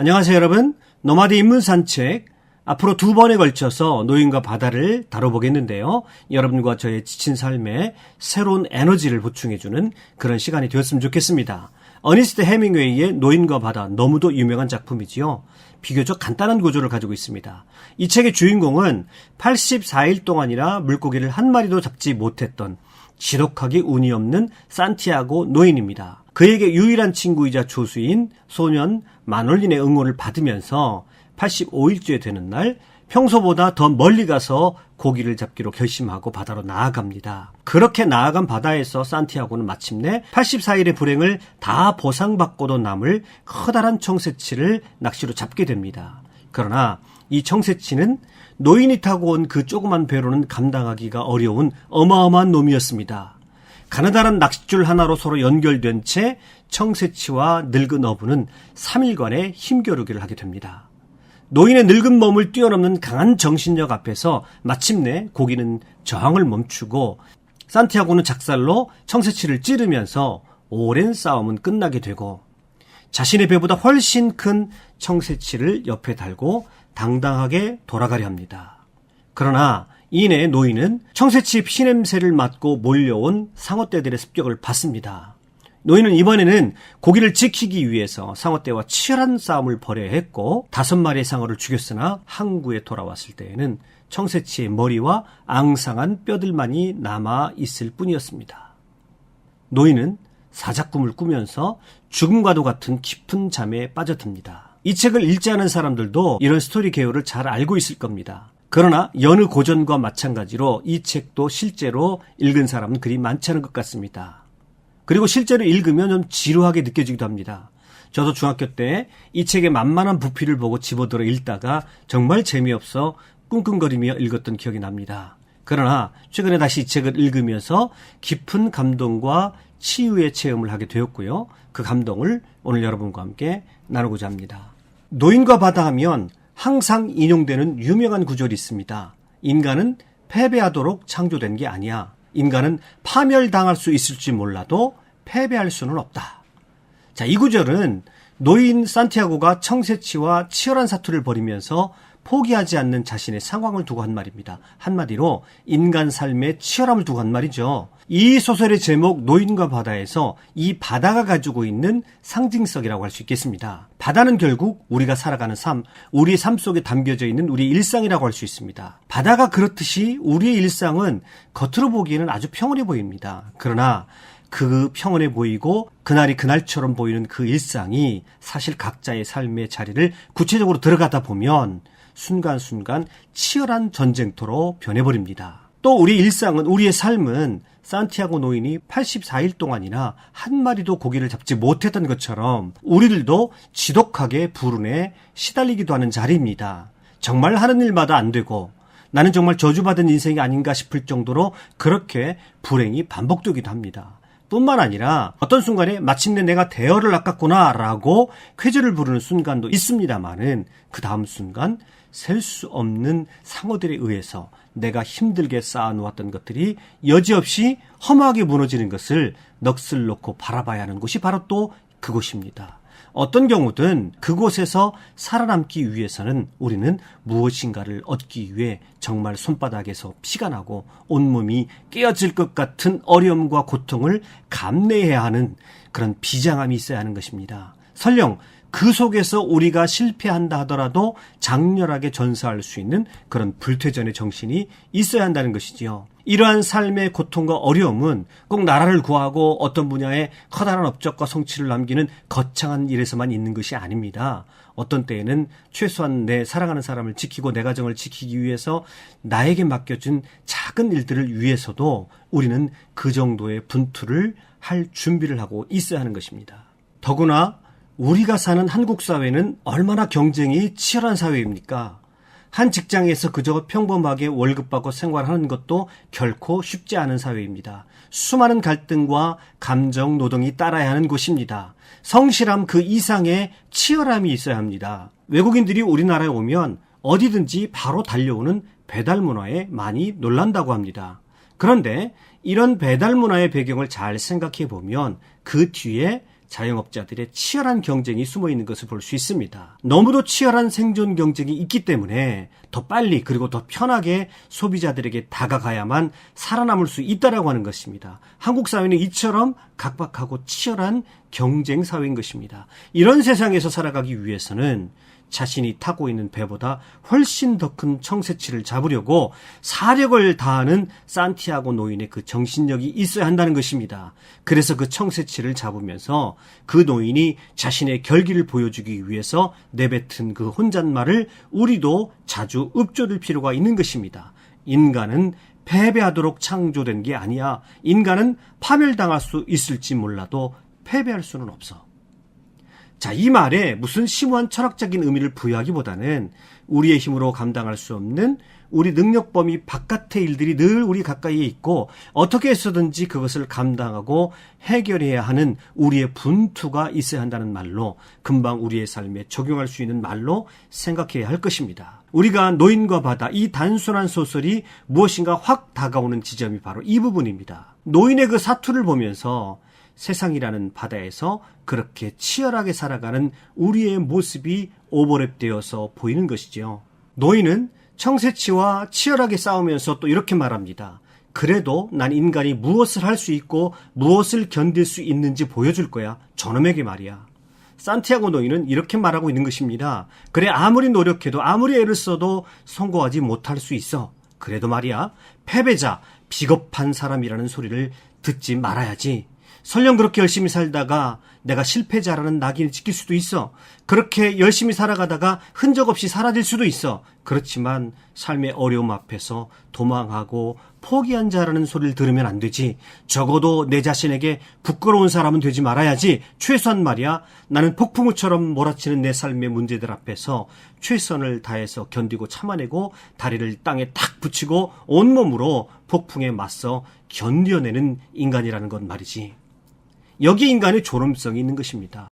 안녕하세요 여러분. 노마드 인문 산책 앞으로 두 번에 걸쳐서 노인과 바다를 다뤄보겠는데요. 여러분과 저의 지친 삶에 새로운 에너지를 보충해주는 그런 시간이 되었으면 좋겠습니다. 어니스트 해밍웨이의 노인과 바다 너무도 유명한 작품이지요. 비교적 간단한 구조를 가지고 있습니다. 이 책의 주인공은 84일 동안이나 물고기를 한 마리도 잡지 못했던 지독하게 운이 없는 산티아고 노인입니다. 그에게 유일한 친구이자 조수인 소년 마놀린의 응원을 받으면서 85일째 되는 날 평소보다 더 멀리 가서 고기를 잡기로 결심하고 바다로 나아갑니다. 그렇게 나아간 바다에서 산티아고는 마침내 84일의 불행을 다 보상받고도 남을 커다란 청새치를 낚시로 잡게 됩니다. 그러나 이 청새치는 노인이 타고 온 그 조그만 배로는 감당하기가 어려운 어마어마한 놈이었습니다. 가느다란 낚싯줄 하나로 서로 연결된 채 청새치와 늙은 어부는 3일간의 힘겨루기를 하게 됩니다. 노인의 늙은 몸을 뛰어넘는 강한 정신력 앞에서 마침내 고기는 저항을 멈추고 산티아고는 작살로 청새치를 찌르면서 오랜 싸움은 끝나게 되고 자신의 배보다 훨씬 큰 청새치를 옆에 달고 당당하게 돌아가려 합니다. 그러나 이내 노인은 청새치 피냄새를 맡고 몰려온 상어떼들의 습격을 받습니다. 노인은 이번에는 고기를 지키기 위해서 상어떼와 치열한 싸움을 벌여야 했고 다섯 마리의 상어를 죽였으나 항구에 돌아왔을 때에는 청새치의 머리와 앙상한 뼈들만이 남아 있을 뿐이었습니다. 노인은 사자꿈을 꾸면서 죽음과도 같은 깊은 잠에 빠져듭니다. 이 책을 읽지 않은 사람들도 이런 스토리 개요를 잘 알고 있을 겁니다. 그러나 여느 고전과 마찬가지로 이 책도 실제로 읽은 사람은 그리 많지 않은 것 같습니다. 그리고 실제로 읽으면 좀 지루하게 느껴지기도 합니다. 저도 중학교 때 이 책의 만만한 부피를 보고 집어들어 읽다가 정말 재미없어 끙끙거리며 읽었던 기억이 납니다. 그러나 최근에 다시 이 책을 읽으면서 깊은 감동과 치유의 체험을 하게 되었고요. 그 감동을 오늘 여러분과 함께 나누고자 합니다. 노인과 바다 하면 항상 인용되는 유명한 구절이 있습니다. 인간은 패배하도록 창조된 게 아니야. 인간은 파멸당할 수 있을지 몰라도 패배할 수는 없다. 자, 이 구절은 노인 산티아고가 청새치와 치열한 사투를 벌이면서 포기하지 않는 자신의 상황을 두고 한 말입니다. 한마디로 인간 삶의 치열함을 두고 한 말이죠. 이 소설의 제목 노인과 바다에서 이 바다가 가지고 있는 상징성이라고 할 수 있겠습니다. 바다는 결국 우리가 살아가는 삶, 우리의 삶 속에 담겨져 있는 우리의 일상이라고 할 수 있습니다. 바다가 그렇듯이 우리의 일상은 겉으로 보기에는 아주 평온해 보입니다. 그러나 그 평온해 보이고 그날이 그날처럼 보이는 그 일상이 사실 각자의 삶의 자리를 구체적으로 들어가다 보면 순간순간 치열한 전쟁터로 변해버립니다. 또 우리 일상은 우리의 삶은 산티아고 노인이 84일 동안이나 한 마리도 고기를 잡지 못했던 것처럼 우리들도 지독하게 불운에 시달리기도 하는 자리입니다. 정말 하는 일마다 안 되고 나는 정말 저주받은 인생이 아닌가 싶을 정도로 그렇게 불행이 반복되기도 합니다. 뿐만 아니라 어떤 순간에 마침내 내가 대열을 낚았구나 라고 쾌재를 부르는 순간도 있습니다만은 그 다음 순간 셀 수 없는 상어들에 의해서 내가 힘들게 쌓아놓았던 것들이 여지없이 허무하게 무너지는 것을 넋을 놓고 바라봐야 하는 곳이 바로 또 그곳입니다. 어떤 경우든 그곳에서 살아남기 위해서는 우리는 무엇인가를 얻기 위해 정말 손바닥에서 피가 나고 온몸이 깨어질 것 같은 어려움과 고통을 감내해야 하는 그런 비장함이 있어야 하는 것입니다. 설령 그 속에서 우리가 실패한다 하더라도 장렬하게 전사할 수 있는 그런 불퇴전의 정신이 있어야 한다는 것이지요. 이러한 삶의 고통과 어려움은 꼭 나라를 구하고 어떤 분야에 커다란 업적과 성취를 남기는 거창한 일에서만 있는 것이 아닙니다. 어떤 때에는 최소한 내 사랑하는 사람을 지키고 내 가정을 지키기 위해서 나에게 맡겨진 작은 일들을 위해서도 우리는 그 정도의 분투를 할 준비를 하고 있어야 하는 것입니다. 더구나 우리가 사는 한국 사회는 얼마나 경쟁이 치열한 사회입니까? 한 직장에서 그저 평범하게 월급 받고 생활하는 것도 결코 쉽지 않은 사회입니다. 수많은 갈등과 감정 노동이 따라야 하는 곳입니다. 성실함 그 이상의 치열함이 있어야 합니다. 외국인들이 우리나라에 오면 어디든지 바로 달려오는 배달 문화에 많이 놀란다고 합니다. 그런데 이런 배달 문화의 배경을 잘 생각해 보면 그 뒤에 자영업자들의 치열한 경쟁이 숨어 있는 것을 볼 수 있습니다. 너무도 치열한 생존 경쟁이 있기 때문에 더 빨리 그리고 더 편하게 소비자들에게 다가가야만 살아남을 수 있다라고 하는 것입니다. 한국 사회는 이처럼 각박하고 치열한 경쟁 사회인 것입니다. 이런 세상에서 살아가기 위해서는 자신이 타고 있는 배보다 훨씬 더 큰 청새치를 잡으려고 사력을 다하는 산티아고 노인의 그 정신력이 있어야 한다는 것입니다. 그래서 그 청새치를 잡으면서 그 노인이 자신의 결기를 보여주기 위해서 내뱉은 그 혼잣말을 우리도 자주 읊조릴 필요가 있는 것입니다. 인간은 패배하도록 창조된 게 아니야. 인간은 파멸당할 수 있을지 몰라도 패배할 수는 없어. 자, 이 말에 무슨 심오한 철학적인 의미를 부여하기보다는 우리의 힘으로 감당할 수 없는 우리 능력 범위 바깥의 일들이 늘 우리 가까이에 있고 어떻게 해서든지 그것을 감당하고 해결해야 하는 우리의 분투가 있어야 한다는 말로 금방 우리의 삶에 적용할 수 있는 말로 생각해야 할 것입니다. 우리가 노인과 바다 이 단순한 소설이 무엇인가 확 다가오는 지점이 바로 이 부분입니다. 노인의 그 사투를 보면서 세상이라는 바다에서 그렇게 치열하게 살아가는 우리의 모습이 오버랩되어서 보이는 것이죠. 노인은 청새치와 치열하게 싸우면서 또 이렇게 말합니다. 그래도 난 인간이 무엇을 할 수 있고 무엇을 견딜 수 있는지 보여줄 거야. 저놈에게 말이야. 산티아고 노인은 이렇게 말하고 있는 것입니다. 그래 아무리 노력해도 아무리 애를 써도 성공하지 못할 수 있어. 그래도 말이야 패배자, 비겁한 사람이라는 소리를 듣지 말아야지. 설령 그렇게 열심히 살다가 내가 실패자라는 낙인을 찍힐 수도 있어. 그렇게 열심히 살아가다가 흔적 없이 사라질 수도 있어. 그렇지만 삶의 어려움 앞에서 도망하고 포기한 자라는 소리를 들으면 안 되지. 적어도 내 자신에게 부끄러운 사람은 되지 말아야지. 최소한 말이야. 나는 폭풍우처럼 몰아치는 내 삶의 문제들 앞에서 최선을 다해서 견디고 참아내고 다리를 땅에 탁 붙이고 온몸으로 폭풍에 맞서 견뎌내는 인간이라는 건 말이지. 여기 인간의 존엄성이 있는 것입니다.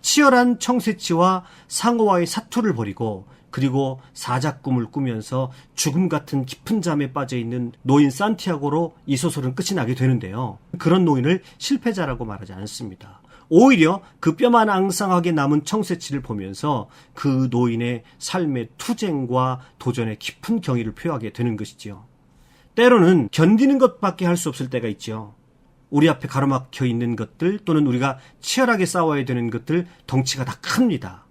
치열한 청새치와 상어와의 사투를 벌이고 그리고 사자꿈을 꾸면서 죽음 같은 깊은 잠에 빠져 있는 노인 산티아고로 이 소설은 끝이 나게 되는데요. 그런 노인을 실패자라고 말하지 않습니다. 오히려 그 뼈만 앙상하게 남은 청새치를 보면서 그 노인의 삶의 투쟁과 도전의 깊은 경의를 표하게 되는 것이지요. 때로는 견디는 것밖에 할 수 없을 때가 있죠. 우리 앞에 가로막혀 있는 것들 또는 우리가 치열하게 싸워야 되는 것들 덩치가 다 큽니다.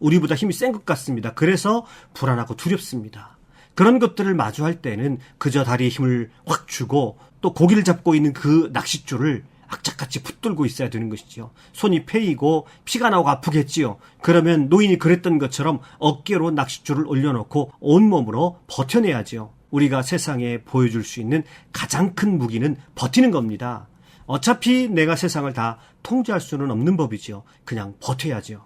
우리보다 힘이 센 것 같습니다. 그래서 불안하고 두렵습니다. 그런 것들을 마주할 때는 그저 다리에 힘을 확 주고 또 고기를 잡고 있는 그 낚싯줄을 악착같이 붙들고 있어야 되는 것이죠. 손이 패이고 피가 나오고 아프겠지요. 그러면 노인이 그랬던 것처럼 어깨로 낚싯줄을 올려놓고 온몸으로 버텨내야지요. 우리가 세상에 보여줄 수 있는 가장 큰 무기는 버티는 겁니다. 어차피 내가 세상을 다 통제할 수는 없는 법이죠. 그냥 버텨야죠.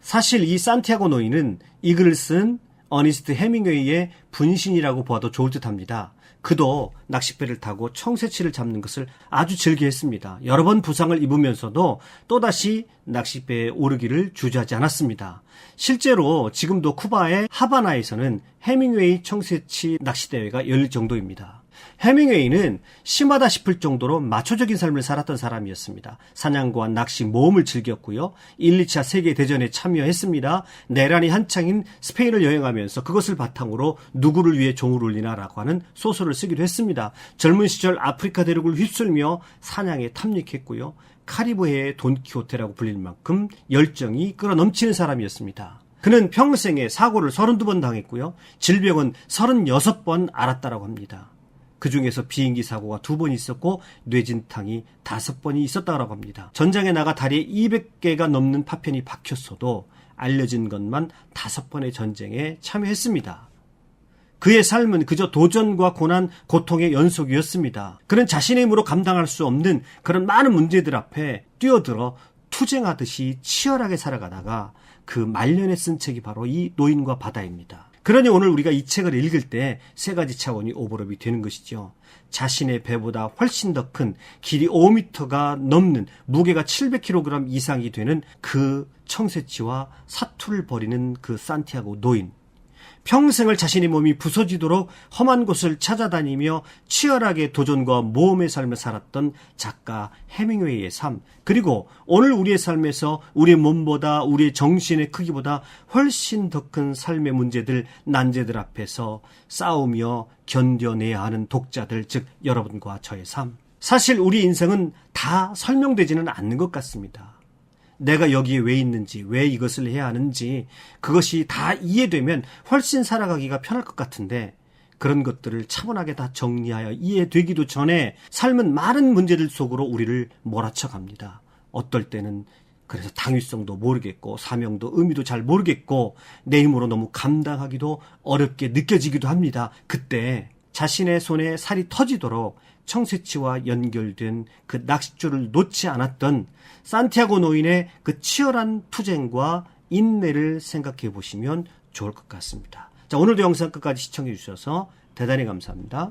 사실 이 산티아고 노인은 이 글을 쓴 어니스트 해밍웨이의 분신이라고 보아도 좋을 듯 합니다. 그도 낚싯배를 타고 청새치를 잡는 것을 아주 즐겨했습니다. 여러 번 부상을 입으면서도 또다시 낚싯배에 오르기를 주저하지 않았습니다. 실제로 지금도 쿠바의 하바나에서는 해밍웨이 청새치 낚시대회가 열릴 정도입니다. 해밍웨이는 심하다 싶을 정도로 마초적인 삶을 살았던 사람이었습니다. 사냥과 낚시, 모험을 즐겼고요. 1, 2차 세계대전에 참여했습니다. 내란이 한창인 스페인을 여행하면서 그것을 바탕으로 누구를 위해 종을 울리나라고 하는 소설을 쓰기도 했습니다. 젊은 시절 아프리카 대륙을 휩쓸며 사냥에 탐닉했고요. 카리브해의 돈키호테라고 불릴 만큼 열정이 끌어넘치는 사람이었습니다. 그는 평생에 사고를 32번 당했고요. 질병은 36번 앓았다라고 합니다. 그 중에서 비행기 사고가 두 번 있었고 뇌진탕이 다섯 번이 있었다고 합니다. 전장에 나가 다리에 200개가 넘는 파편이 박혔어도 알려진 것만 다섯 번의 전쟁에 참여했습니다. 그의 삶은 그저 도전과 고난, 고통의 연속이었습니다. 그는 자신의 힘으로 감당할 수 없는 그런 많은 문제들 앞에 뛰어들어 투쟁하듯이 치열하게 살아가다가 그 말년에 쓴 책이 바로 이 노인과 바다입니다. 그러니 오늘 우리가 이 책을 읽을 때 세 가지 차원이 오버랩이 되는 것이죠. 자신의 배보다 훨씬 더 큰 길이 5m가 넘는 무게가 700kg 이상이 되는 그 청새치와 사투를 벌이는 그 산티아고 노인. 평생을 자신의 몸이 부서지도록 험한 곳을 찾아다니며 치열하게 도전과 모험의 삶을 살았던 작가 해밍웨이의 삶, 그리고 오늘 우리의 삶에서 우리의 몸보다 우리의 정신의 크기보다 훨씬 더 큰 삶의 문제들, 난제들 앞에서 싸우며 견뎌내야 하는 독자들, 즉 여러분과 저의 삶. 사실 우리 인생은 다 설명되지는 않는 것 같습니다. 내가 여기에 왜 있는지, 왜 이것을 해야 하는지, 그것이 다 이해되면 훨씬 살아가기가 편할 것 같은데, 그런 것들을 차분하게 다 정리하여 이해되기도 전에 삶은 많은 문제들 속으로 우리를 몰아쳐 갑니다. 어떨 때는 그래서 당위성도 모르겠고, 사명도 의미도 잘 모르겠고, 내 힘으로 너무 감당하기도 어렵게 느껴지기도 합니다. 그때 자신의 손에 살이 터지도록 청새치와 연결된 그 낚싯줄을 놓지 않았던 산티아고 노인의 그 치열한 투쟁과 인내를 생각해 보시면 좋을 것 같습니다. 자, 오늘도 영상 끝까지 시청해 주셔서 대단히 감사합니다.